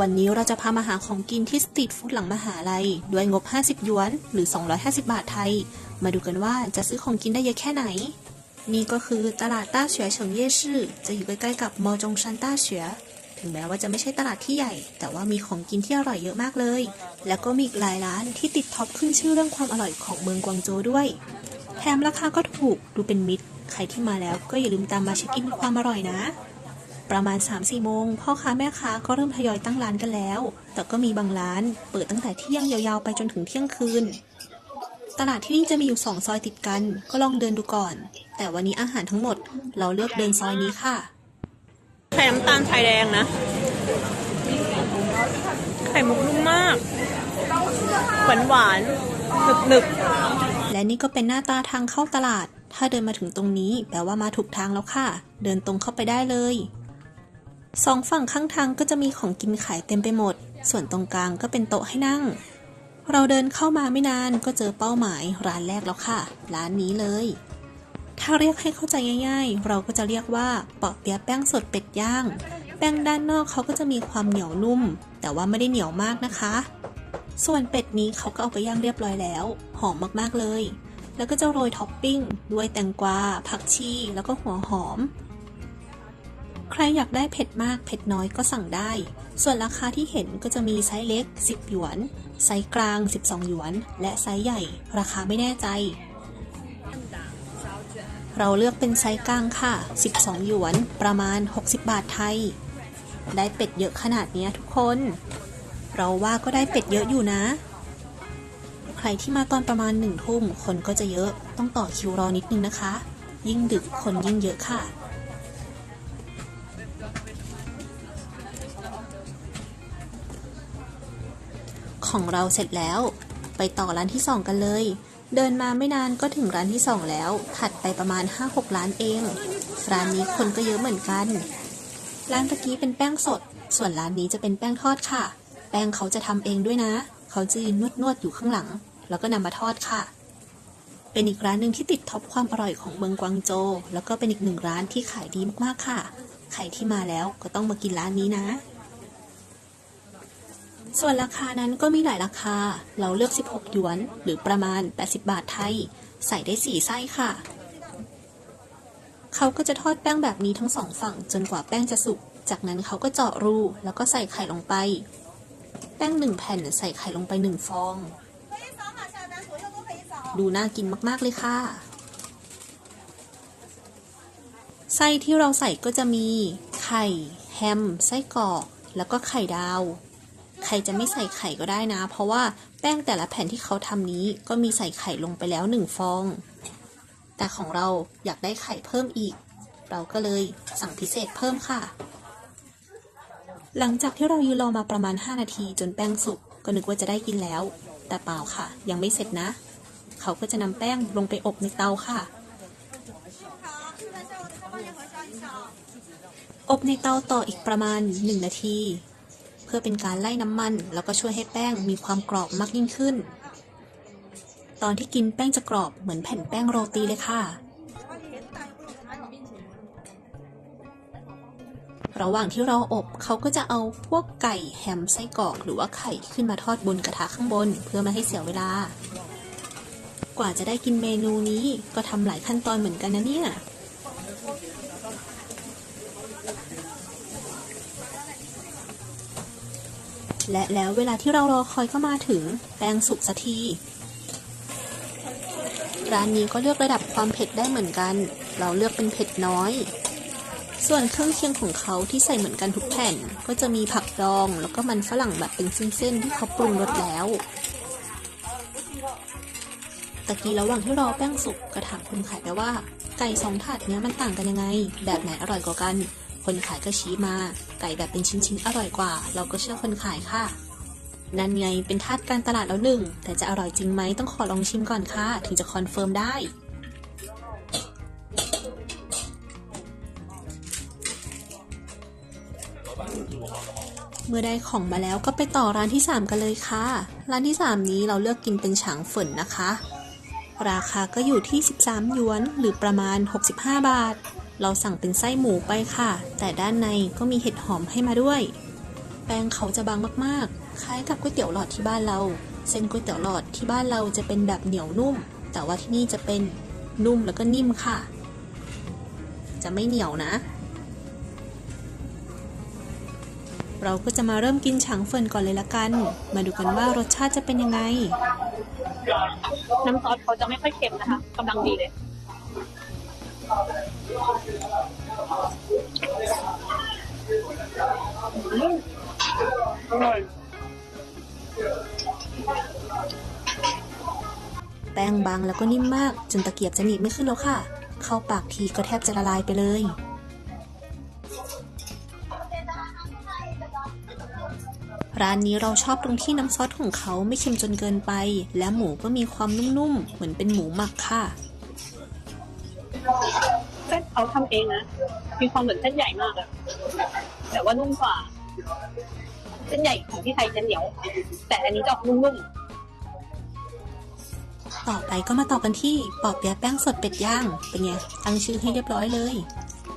วันนี้เราจะพามาหาของกินที่สตรีทฟู้ดหลังมหาลัย ด้วยงบ 50 หยวน หรือ 250 บาทไทย มาดูกันว่าจะซื้อของกินได้เยอะแค่ไหน นี่ก็คือตลาดต้าเฉวยเฉิงเย่ชื่อ จะอยู่ใกล้ๆกับมอจงชันต้าเฉวยถึงแม้ว่าจะไม่ใช่ตลาดที่ใหญ่ แต่ว่ามีของกินที่อร่อยเยอะมากเลย แล้วก็มีอีกหลายร้านที่ติดท็อปขึ้นชื่อเรื่องความอร่อยของเมืองกวางโจวด้วย แถมราคาก็ถูกดูเป็นมิตร ใครที่มาแล้วก็อย่าลืมตามมาเช็คอินความอร่อยนะ ประมาณ3-4โมงพ่อค้าแม่ค้าก็เริ่มทยอยตั้งร้านกันแล้ว แต่ก็มีบางร้าน เปิดตั้งแต่เที่ยงยาวๆไปจนถึงเที่ยงคืน ตลาดที่นี่จะมีอยู่2ซอยติดกัน ก็ลองเดินดูก่อน แต่วันนี้อาหารทั้งหมด เราเลือกเดินซอยนี้ค่ะไข่น้ำตาลชายแดงนะ ไข่มุกนุ่มมาก หวานหวานหนึบหนึบและนี่ก็เป็นหน้าตาทางเข้าตลาด ถ้าเดินมาถึงตรงนี้แปลว่ามาถูกทางแล้วค่ะ เดินตรงเข้าไปได้เลย สองฝั่งข้างทางก็จะมีของกินขายเต็มไปหมด ส่วนตรงกลางก็เป็นโต๊ะให้นั่ง เราเดินเข้ามาไม่นานก็เจอเป้าหมายร้านแรกแล้วค่ะ ร้านนี้เลย ถ้าเรียกให้เข้าใจง่าย ๆ เราก็จะเรียกว่าเปาะเปี๊ยะแป้งสดเป็ดย่าง แป้งด้านนอกเขาก็จะมีความเหนียวนุ่ม แต่ว่าไม่ได้เหนียวมากนะคะ ส่วนเป็ดนี้เขาก็เอาไปย่างเรียบร้อยแล้ว หอมมากๆเลย แล้วก็จะโรยท็อปปิ้งด้วยแตงกวาผักชีแล้วก็หัวหอม ใครอยากได้เผ็ดมากเผ็ดน้อยก็สั่งได้ ส่วนราคาที่เห็นก็จะมีไซส์เล็ก 10 หยวน ไซส์กลาง 12 หยวน และไซส์ใหญ่ ราคาไม่แน่ใจ เราเลือกเป็นไซส์กลางค่ะ 12 หยวน ประมาณ 60 บาทไทย ได้เป็ดเยอะขนาดนี้ทุกคน เราว่าก็ได้เป็ดเยอะอยู่นะ ใครที่มาตอนประมาณหนึ่งทุ่มคนก็จะเยอะ ต้องต่อคิวรอนิดนึงนะคะ ยิ่งดึกคนยิ่งเยอะค่ะ ของเราเสร็จแล้ว ไปต่อร้านที่สองกันเลย เดินมาไม่นานก็ถึงร้านที่สองแล้วถัดไปประมาณ 5-6 ร้านเอง ร้านนี้คนก็เยอะเหมือนกัน ร้านตะกี้เป็นแป้งสด ส่วนร้านนี้จะเป็นแป้งทอดค่ะ แป้งเขาจะทำเองด้วยนะ เขาจะยืนนวดๆอยู่ข้างหลัง แล้วก็นำมาทอดค่ะเป็นอีกร้านหนึ่งที่ติดท็อปความอร่อยของเมืองกวางโจ แล้วก็เป็นอีกหนึ่งร้านที่ขายดีมากๆค่ะ ใครที่มาแล้วก็ต้องมากินร้านนี้นะ ส่วนราคานั้นก็มีหลายราคา เราเลือก 16 หยวน หรือประมาณ 80 บาทไทย ใส่ได้ 4 ไส้ค่ะ เขาก็จะทอดแป้งแบบนี้ทั้งสองฝั่งจนกว่าแป้งจะสุก จากนั้นเขาก็เจาะรูแล้วก็ใส่ไข่ลงไป แป้งหนึ่งแผ่นใส่ไข่ลงไปหนึ่งฟอง ดูน่ากินมากๆเลยค่ะ ไส้ที่เราใส่ก็จะมี ไข่ แฮม ไส้กรอก แล้วก็ไข่ดาว ใครจะไม่ใส่ไข่ก็ได้นะ เพราะว่าแป้งแต่ละแผ่นที่เขาทำนี้ก็มีใส่ไข่ลงไปแล้วหนึ่งฟอง แต่ของเราอยากได้ไข่เพิ่มอีก เราก็เลยสั่งพิเศษเพิ่มค่ะ หลังจากที่เรายืนรอมาประมาณ 5 นาทีจนแป้งสุกก็นึกว่าจะได้กินแล้ว แต่เปล่าค่ะ ยังไม่เสร็จนะ เขาก็จะนำแป้งลงไปอบในเตาค่ะอบในเตาต่ออีกประมาณ 1 นาที พื่อเป็นการไล่น้ำมัน แล้วก็ช่วยให้แป้งมีความกรอบมากยิ่งขึ้น ตอนที่กินแป้งจะกรอบเหมือนแผ่นแป้งโรตีเลยค่ะ ระหว่างที่เรออบเขาก็จะเอาพวกไก่แฮมไส้กรอกหรือว่าไข่ขึ้นมาทอดบนกระทะข้างบน เพื่อไม่ให้เสียเวลา กว่าจะได้กินเมนูนี้ก็ทำหลายขั้นตอนเหมือนกันนะเนี่ย และแล้วเวลาที่เรารอคอยก็มาถึงแป้งสุกสักที ร้านนี้ก็เลือกระดับความเผ็ดได้เหมือนกัน เราเลือกเป็นเผ็ดน้อย ส่วนเครื่องเคียงของเขาที่ใส่เหมือนกันทุกแผ่น ก็จะมีผักดองแล้วก็มันฝรั่งแบบเป็นเส้นๆที่เขาปรุงรสแล้วตะกี้ระหว่างที่รอแป้งสุกก็ถามคนขายไปว่า ไก่สองถาดเนี้ยมันต่างกันยังไง แบบไหนอร่อยกว่ากัน คนขายก็ชี้มา ไก่แบบเป็นชิ้นๆ อร่อยกว่า เราก็เชื่อคนขายค่ะ นั่นไงเป็นทาสการตลาดแล้วหนึ่ง แต่จะอร่อยจริงไหมต้องขอลองชิมก่อนค่ะ ถึงจะคอนเฟิร์มได้ เมื่อได้ของมาแล้วก็ไปต่อร้านที่ 3 กันเลยค่ะ ร้านที่ 3 นี้เราเลือกกินเป็นฉางฝนนะคะ ราคาก็อยู่ที่ 13หยวน หรือประมาณ 65 บาท เราสั่งเป็นไส้หมูไปค่ะ แต่ด้านในก็มีเห็ดหอมให้มาด้วย แป้งเขาจะบางมากๆ คล้ายกับก๋วยเตี๋ยวหลอดที่บ้านเรา เส้นก๋วยเตี๋ยวหลอดที่บ้านเราจะเป็นแบบเหนียวนุ่ม แต่ว่าที่นี่จะเป็นนุ่มแล้วก็นิ่มค่ะ จะไม่เหนียวนะ เราก็จะมาเริ่มกินฉางเฟินก่อนเลยละกัน มาดูกันว่ารสชาติจะเป็นยังไง น้ำซอสเขาจะไม่ค่อยเค็มนะคะกำลังดีเลยอร่อย แป้งบางแล้วก็นิ่มมาก จนตะเกียบจะหนีบไม่ขึ้นแล้วค่ะ เข้าปากทีก็แทบจะละลายไปเลย ร้านนี้เราชอบตรงที่น้ำซอสของเขาไม่เค็มจนเกินไป และหมูก็มีความนุ่มๆ เหมือนเป็นหมูหมักค่ะ เส้นเขาทำเองนะ มีความเหมือนเส้นใหญ่มากอะแต่ว่านุ่มกว่า เส้นใหญ่ของที่ไทยจะเหนียว แต่อันนี้จะออกนุ่มต่อไปก็มาต่อกันที่ปอเปี๊ยะแป้งสดเป็ดย่าง เป็นไง ตั้งชื่อให้เรียบร้อยเลย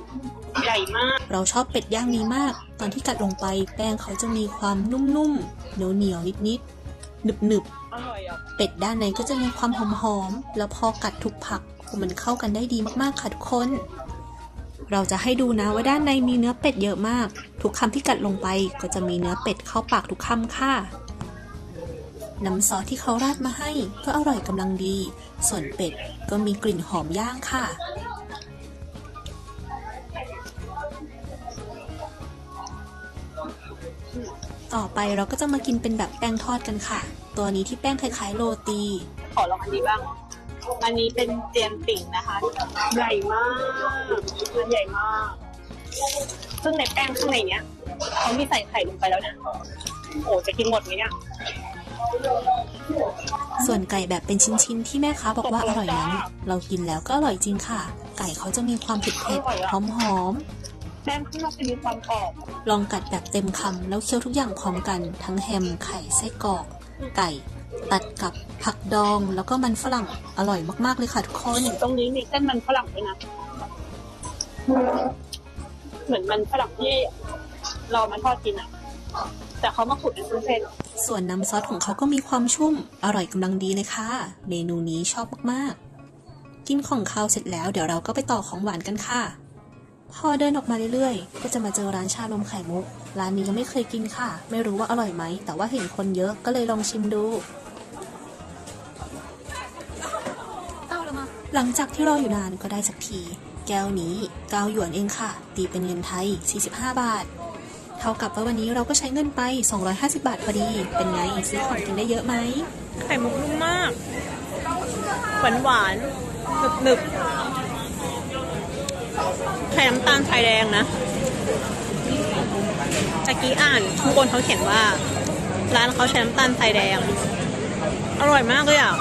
ๆ ใหญ่มาก เราชอบเป็ดย่างนี้มาก ตอนที่กัดลงไปแป้งเขาจะมีความนุ่มๆ เหนียวๆนิดๆ หนึบๆอร่อยอะเป็ดด้านในก็จะมีความหอมๆ แล้วพอกัดทุกผัก มันเข้ากันได้ดีมากๆ ค่ะทุกคน เราจะให้ดูนะว่าด้านในมีเนื้อเป็ดเยอะมาก ทุกคำที่กัดลงไปก็จะมีเนื้อเป็ดเข้าปากทุกคำค่ะน้ำซอสที่เขาราดมาให้ก็อร่อยกำลังดี ส่วนเป็ดก็มีกลิ่นหอมย่างค่ะ ต่อไปเราก็จะมากินเป็นแบบแป้งทอดกันค่ะ ตัวนี้ที่แป้งคล้ายๆโรตี ขอลองอันนี้บ้าง อันนี้เป็นเจียมติ่งนะคะ ใหญ่มากมันใหญ่มาก ซึ่งในแป้งข้างในเนี้ยเขามีใส่ไข่ลงไปแล้วนะ โอ้จะกินหมดไหมเนี่ยส่วนไก่แบบเป็นชิ้นๆ ที่แม่ค้าบอกว่าอร่อยนั้น เรากินแล้วก็อร่อยจริงค่ะ ไก่เขาจะมีความเผ็ดๆหอมแป้งข้างนอกจะมีความกรอบๆลองกัดแบบเต็มคำแล้วเคี้ยวทุกอย่างพร้อมกัน ทั้งแฮมไข่ไส้กรอก ไก่ ตัดกับผักดองแล้วก็มันฝรั่งอร่อยมาก ๆ เลยค่ะทุกคนตรงนี้มีเส้นมันฝรั่งด้วยนะ เหมือนมันฝรั่งที่เรามาทอดกินอะแต่เขามาขุดเป็นเส้นส่วนน้ำซอสของเขาก็มีความชุ่ม อร่อยกำลังดีเลยค่ะ เมนูนี้ชอบมาก ๆ กินของคาวเสร็จแล้วเดี๋ยวเราก็ไปต่อของหวานกันค่ะ พอเดินออกมาเรื่อยๆ ก็จะมาเจอร้านชานมไข่มุก ร้านนี้ยังไม่เคยกินค่ะ ไม่รู้ว่าอร่อยไหม แต่ว่าเห็นคนเยอะก็เลยลองชิมดู หลังจากที่รออยู่นานก็ได้สักที แก้วนี้9หยวนเองค่ะ ตีเป็นเงินไทย 45 บาท เท่ากับว่าวันนี้เราก็ใช้เงินไป 250 บาทพอดี เป็นไงซื้อของกินได้เยอะไหม ไข่มุกนุ่มมาก หวานหวานหนึบหนึบ ๆไข่น้ำตาลไข่แดงนะตะกี้อ่านข้างบนเขาเขียนว่า ร้านเขาใช้น้ำตาลไข่แดง อร่อยมากเลยอะ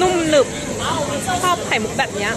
นุ่มหนึบชอบไข่มุกแบบเนี้ย